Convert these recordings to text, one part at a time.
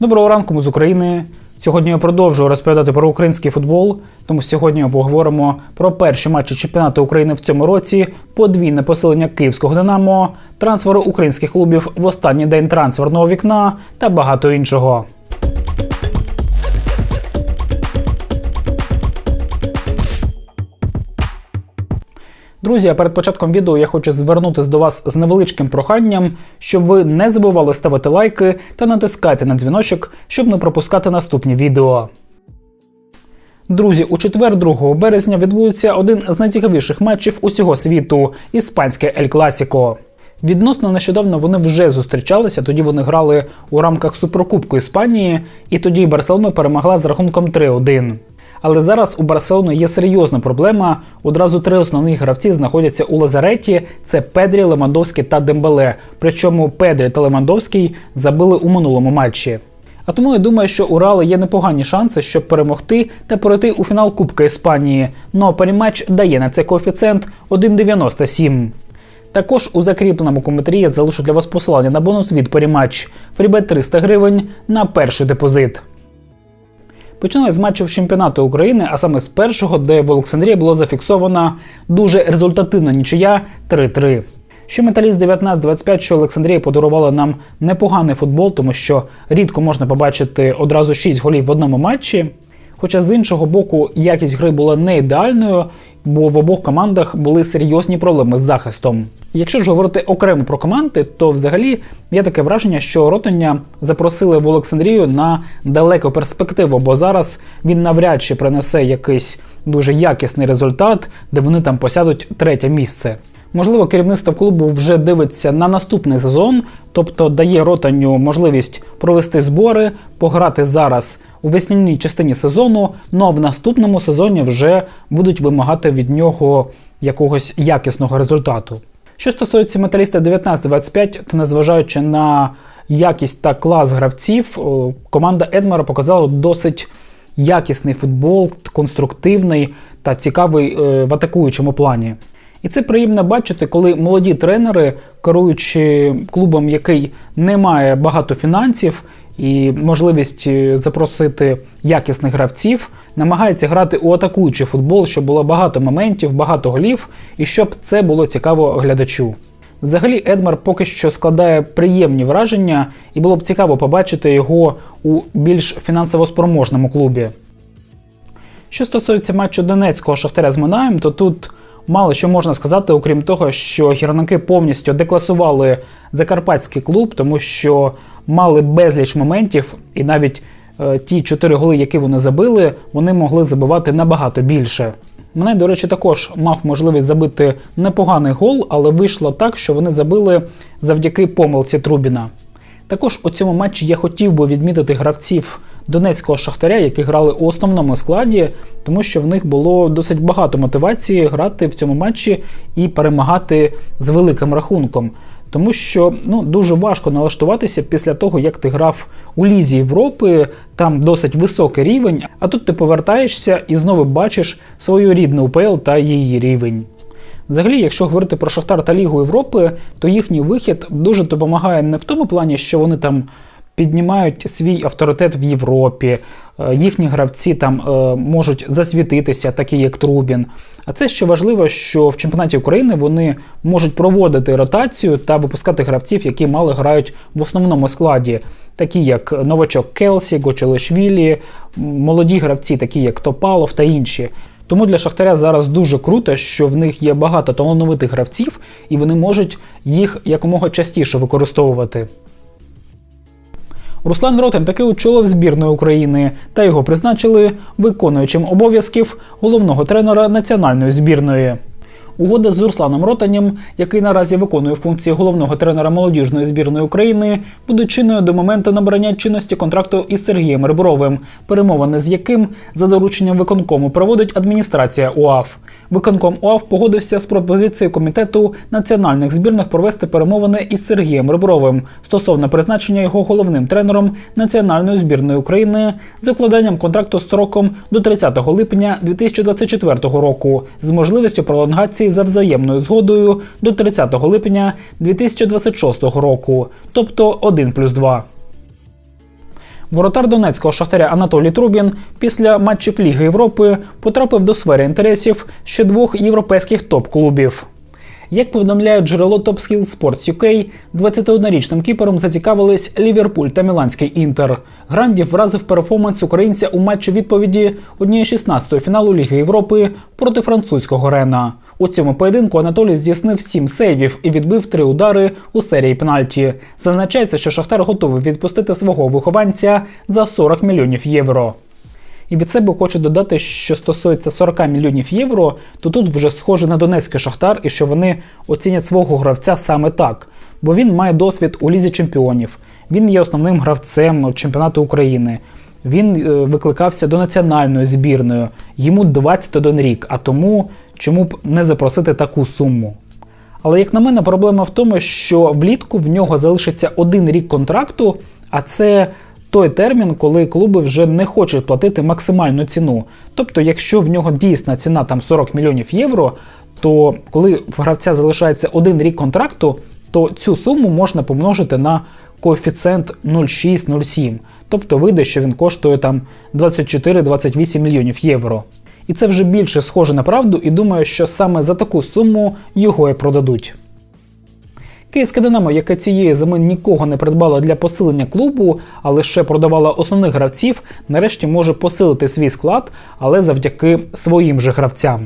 Доброго ранку ми з України. Сьогодні я продовжую розповідати про український футбол. Тому сьогодні ми поговоримо про перші матчі чемпіонату України в цьому році, подвійне посилення київського Динамо, трансфери українських клубів в останній день трансферного вікна та багато іншого. Друзі, а перед початком відео я хочу звернутися до вас з невеличким проханням, щоб ви не забували ставити лайки та натискати на дзвіночок, щоб не пропускати наступні відео. Друзі, у четвер, 2 березня, відбудеться один з найцікавіших матчів усього світу іспанське Ель Класіко. Відносно нещодавно вони вже зустрічалися, тоді вони грали у рамках Суперкубку Іспанії, і тоді Барселона перемогла з рахунком 3-1. Але зараз у Барселони є серйозна проблема. Одразу три основні гравці знаходяться у лазареті: це Педрі, Лемандовський та Дембеле. Причому Педрі та Лемандовський забили у минулому матчі. А тому я думаю, що у Реала є непогані шанси, щоб перемогти та пройти у фінал Кубка Іспанії. Но перематч дає на це коефіцієнт 1,97. Також у закріпленому коментарі я залишу для вас посилання на бонус від Перематч. Фрібет 300 гривень на перший депозит. Починаю з матчів чемпіонату України, а саме з першого, де в Олександрії було зафіксована дуже результативна нічия 3-3. Що металіст 19-25, що Олександрія подарувала нам непоганий футбол, тому що рідко можна побачити одразу 6 голів в одному матчі. Хоча з іншого боку, якість гри була не ідеальною, бо в обох командах були серйозні проблеми з захистом. Якщо ж говорити окремо про команди, то взагалі є таке враження, що Ротання запросили в Олександрію на далеку перспективу, бо зараз він навряд чи принесе якийсь дуже якісний результат, де вони там посядуть третє місце. Можливо, керівництво клубу вже дивиться на наступний сезон, тобто дає ротанню можливість провести збори, пограти зараз у весняній частині сезону, ну а в наступному сезоні вже будуть вимагати від нього якогось якісного результату. Що стосується металіста 19-25, то незважаючи на якість та клас гравців, команда Едмара показала досить якісний футбол, конструктивний та цікавий е, в атакуючому плані. І це приємно бачити, коли молоді тренери, керуючи клубом, який не має багато фінансів і можливість е, запросити якісних гравців, намагаються грати у атакуючий футбол, щоб було багато моментів, багато голів, і щоб це було цікаво глядачу. Взагалі, Едмар поки що складає приємні враження, і було б цікаво побачити його у більш фінансово спроможному клубі. Що стосується матчу Донецького Шахтаря з Минаєм, то тут мало що можна сказати, окрім того, що гірники повністю декласували закарпатський клуб, тому що мали безліч моментів, і навіть е, ті чотири голи, які вони забили, вони могли забивати набагато більше. Мене, до речі, також мав можливість забити непоганий гол, але вийшло так, що вони забили завдяки помилці Трубіна. Також у цьому матчі я хотів би відмітити гравців донецького шахтаря, які грали у основному складі, тому що в них було досить багато мотивації грати в цьому матчі і перемагати з великим рахунком. Тому що ну, дуже важко налаштуватися після того, як ти грав у Лізі Європи, там досить високий рівень, а тут ти повертаєшся і знову бачиш свою рідну УПЛ та її рівень. Взагалі, якщо говорити про Шахтар та Лігу Європи, то їхній вихід дуже допомагає не в тому плані, що вони там піднімають свій авторитет в Європі, е, їхні гравці там е, можуть засвітитися, такі як Трубін. А це ще важливо, що в чемпіонаті України вони можуть проводити ротацію та випускати гравців, які мало грають в основному складі, такі як новачок Келсі, Гочелишвілі, молоді гравці, такі як Топалов та інші. Тому для Шахтаря зараз дуже круто, що в них є багато талановитих гравців, і вони можуть їх якомога частіше використовувати. Руслан Ротен таки очолив збірної України та його призначили виконуючим обов'язків головного тренера національної збірної. Угода з Русланом Ротанем, який наразі виконує функції головного тренера молодіжної збірної України, буде чинною до моменту набрання чинності контракту із Сергієм Риборовим, перемовини з яким за дорученням виконкому проводить адміністрація УАФ. Виконком УАФ погодився з пропозицією комітету національних збірних провести перемовини із Сергієм Риборовим стосовно призначення його головним тренером національної збірної України з укладанням контракту сроком до 30 липня 2024 року з можливістю пролонгації за взаємною згодою до 30 липня 2026 року, тобто 1 плюс 2. Воротар Донецького шахтаря Анатолій Трубін після матчів Ліги Європи потрапив до сфери інтересів ще двох європейських топ-клубів. Як повідомляє джерело Top Skill Sports UK, 21-річним кіпером зацікавились Ліверпуль та Міланський Інтер. Грандів вразив перформанс українця у матчі відповіді однієї 16-ї фіналу Ліги Європи проти французького Рена. У цьому поєдинку Анатолій здійснив 7 сейвів і відбив 3 удари у серії пенальті. Зазначається, що Шахтар готовий відпустити свого вихованця за 40 мільйонів євро. І від себе хочу додати, що стосується 40 мільйонів євро, то тут вже схоже на Донецький Шахтар і що вони оцінять свого гравця саме так, бо він має досвід у лізі чемпіонів. Він є основним гравцем чемпіонату України. Він е, викликався до національної збірної. Йому 21 рік, а тому чому б не запросити таку суму. Але як на мене, проблема в тому, що влітку в нього залишиться один рік контракту, а це той термін, коли клуби вже не хочуть платити максимальну ціну. Тобто, якщо в нього дійсна ціна там 40 мільйонів євро, то коли в гравця залишається один рік контракту, то цю суму можна помножити на коефіцієнт 0,6-0,7. Тобто вийде, що він коштує там 24-28 мільйонів євро. І це вже більше схоже на правду, і думаю, що саме за таку суму його і продадуть. Київське Динамо, яке цієї зими нікого не придбало для посилення клубу, а лише продавала основних гравців, нарешті може посилити свій склад, але завдяки своїм же гравцям.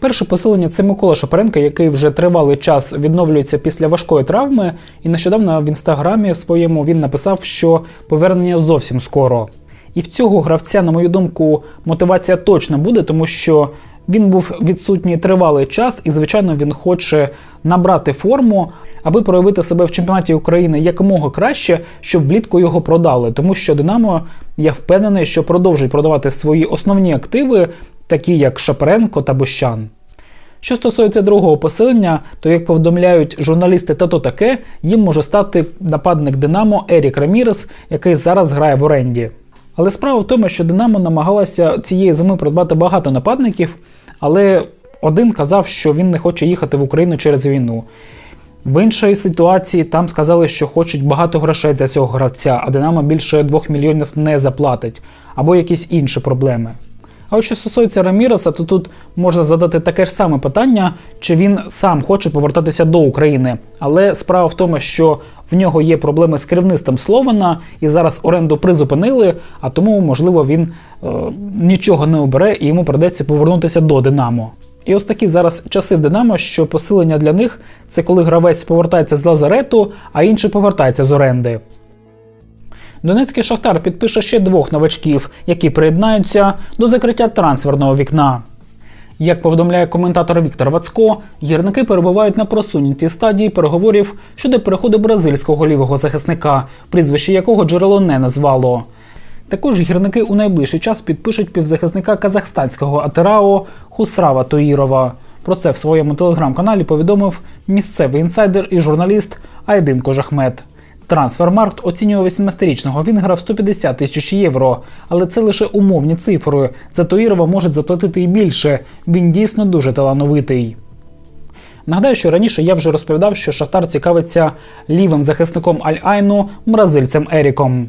Перше посилення це Микола Шапаренко, який вже тривалий час відновлюється після важкої травми, і нещодавно в інстаграмі своєму він написав, що повернення зовсім скоро. І в цього гравця, на мою думку, мотивація точно буде, тому що він був відсутній тривалий час, і, звичайно, він хоче набрати форму, аби проявити себе в чемпіонаті України якомога краще, щоб влітку його продали. Тому що Динамо, я впевнений, що продовжить продавати свої основні активи, такі як Шапаренко та Бущан. Що стосується другого посилення, то як повідомляють журналісти та то таке, їм може стати нападник Динамо Ерік Рамірес, який зараз грає в оренді. Але справа в тому, що Динамо намагалася цієї зими придбати багато нападників, але один казав, що він не хоче їхати в Україну через війну. В іншій ситуації там сказали, що хочуть багато грошей для цього гравця, а Динамо більше 2 мільйонів не заплатить, або якісь інші проблеми. А от що стосується Раміреса, то тут можна задати таке ж саме питання, чи він сам хоче повертатися до України. Але справа в тому, що в нього є проблеми з керівництвом Слована, і зараз оренду призупинили, а тому, можливо, він е, нічого не обере і йому придеться повернутися до Динамо. І ось такі зараз часи в Динамо, що посилення для них це коли гравець повертається з лазарету, а інший повертається з оренди. Донецький шахтар підпише ще двох новачків, які приєднаються до закриття трансферного вікна. Як повідомляє коментатор Віктор Вацко, гірники перебувають на просунутій стадії переговорів щодо переходу бразильського лівого захисника, прізвище якого джерело не назвало. Також гірники у найближчий час підпишуть півзахисника казахстанського Атерао Хусрава Тоїрова. Про це в своєму телеграм-каналі повідомив місцевий інсайдер і журналіст Айдин Кожахмет. Трансфермаркт оцінює 18-річного Вінгера в 150 тисяч євро, але це лише умовні цифри. За Тоїрова можуть заплатити і більше. Він дійсно дуже талановитий. Нагадаю, що раніше я вже розповідав, що Шахтар цікавиться лівим захисником Аль-Айну бразильцем Еріком.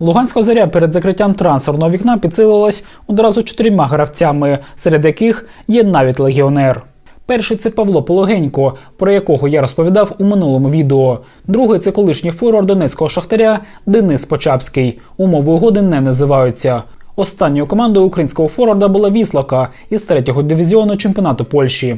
Луганська зоря перед закриттям трансферного вікна підсилилась одразу чотирма гравцями, серед яких є навіть легіонер. Перший це Павло Пологенько, про якого я розповідав у минулому відео. Другий це колишній форвард донецького шахтаря Денис Почапський. Умови угоди не називаються. Останньою командою українського форварда була Віслока із третього дивізіону чемпіонату Польщі.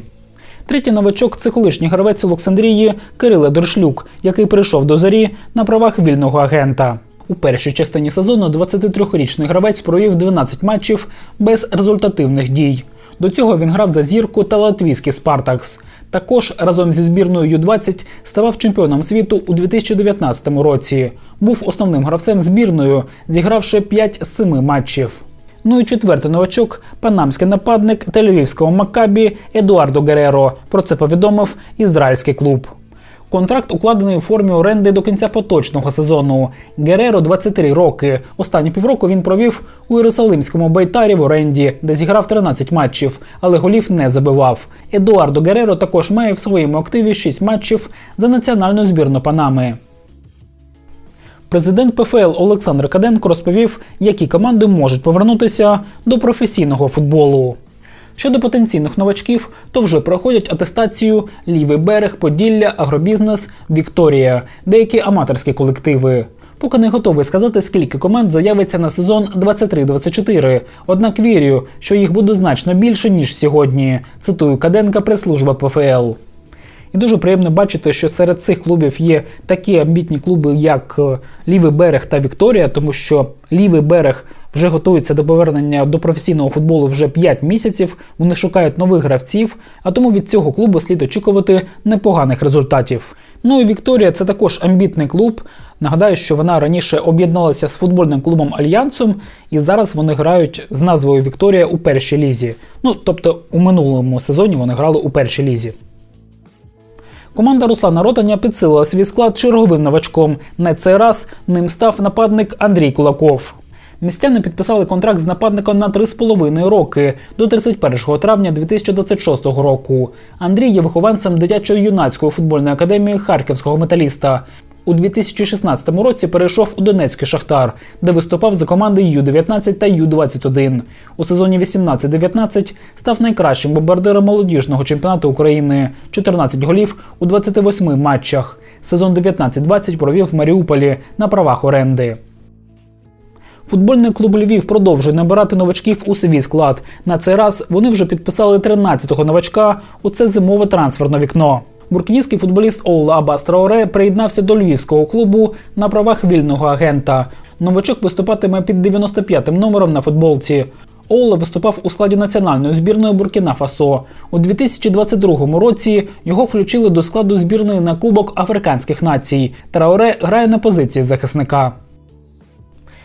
Третій новачок це колишній гравець Олександрії Кириле Доршлюк, який прийшов до зорі на правах вільного агента. У першій частині сезону 23-річний гравець провів 12 матчів без результативних дій. До цього він грав за зірку та латвійський Спартакс. Також разом зі збірною Ю-20 ставав чемпіоном світу у 2019 році. Був основним гравцем збірною, зігравши 5 з 7 матчів. Ну і четвертий новачок панамський нападник та львівського макабі Едуардо Гереро. Про це повідомив ізраїльський клуб. Контракт укладений у формі оренди до кінця поточного сезону. Гереро 23 роки. Останні півроку він провів у Єрусалимському Байтарі в оренді, де зіграв 13 матчів, але голів не забивав. Едуардо Гереро також має в своєму активі 6 матчів за національну збірну Панами. Президент ПФЛ Олександр Каденко розповів, які команди можуть повернутися до професійного футболу. Щодо потенційних новачків, то вже проходять атестацію Лівий берег, Поділля, Агробізнес, Вікторія, деякі аматорські колективи. Поки не готовий сказати, скільки команд заявиться на сезон 23-24. Однак вірю, що їх буде значно більше ніж сьогодні. Цитую Каденка прес-служба ПФЛ. І дуже приємно бачити, що серед цих клубів є такі амбітні клуби, як е, Лівий берег та Вікторія, тому що Лівий берег вже готується до повернення до професійного футболу вже 5 місяців. Вони шукають нових гравців, а тому від цього клубу слід очікувати непоганих результатів. Ну і Вікторія це також амбітний клуб. Нагадаю, що вона раніше об'єдналася з футбольним клубом Альянсом, і зараз вони грають з назвою Вікторія у першій лізі. Ну тобто у минулому сезоні вони грали у першій лізі. Команда Руслана Ротаня підсилила свій склад черговим новачком. На цей раз ним став нападник Андрій Кулаков. Містяни підписали контракт з нападником на 3,5 роки до 31 травня 2026 року. Андрій є вихованцем дитячо-юнацької футбольної академії Харківського металіста. У 2016 році перейшов у Донецький Шахтар, де виступав за команди Ю-19 та Ю-21. У сезоні 18-19 став найкращим бомбардиром молодіжного чемпіонату України 14 голів у 28 матчах. Сезон 19-20 провів в Маріуполі на правах оренди. Футбольний клуб Львів продовжує набирати новачків у свій склад. На цей раз вони вже підписали 13-го новачка у це зимове трансферне вікно. Буркінійський футболіст Оула Абас Траоре приєднався до львівського клубу на правах вільного агента. Новачок виступатиме під 95-м номером на футболці. Оула виступав у складі національної збірної Буркіна Фасо. У 2022 році його включили до складу збірної на Кубок Африканських націй. Траоре грає на позиції захисника.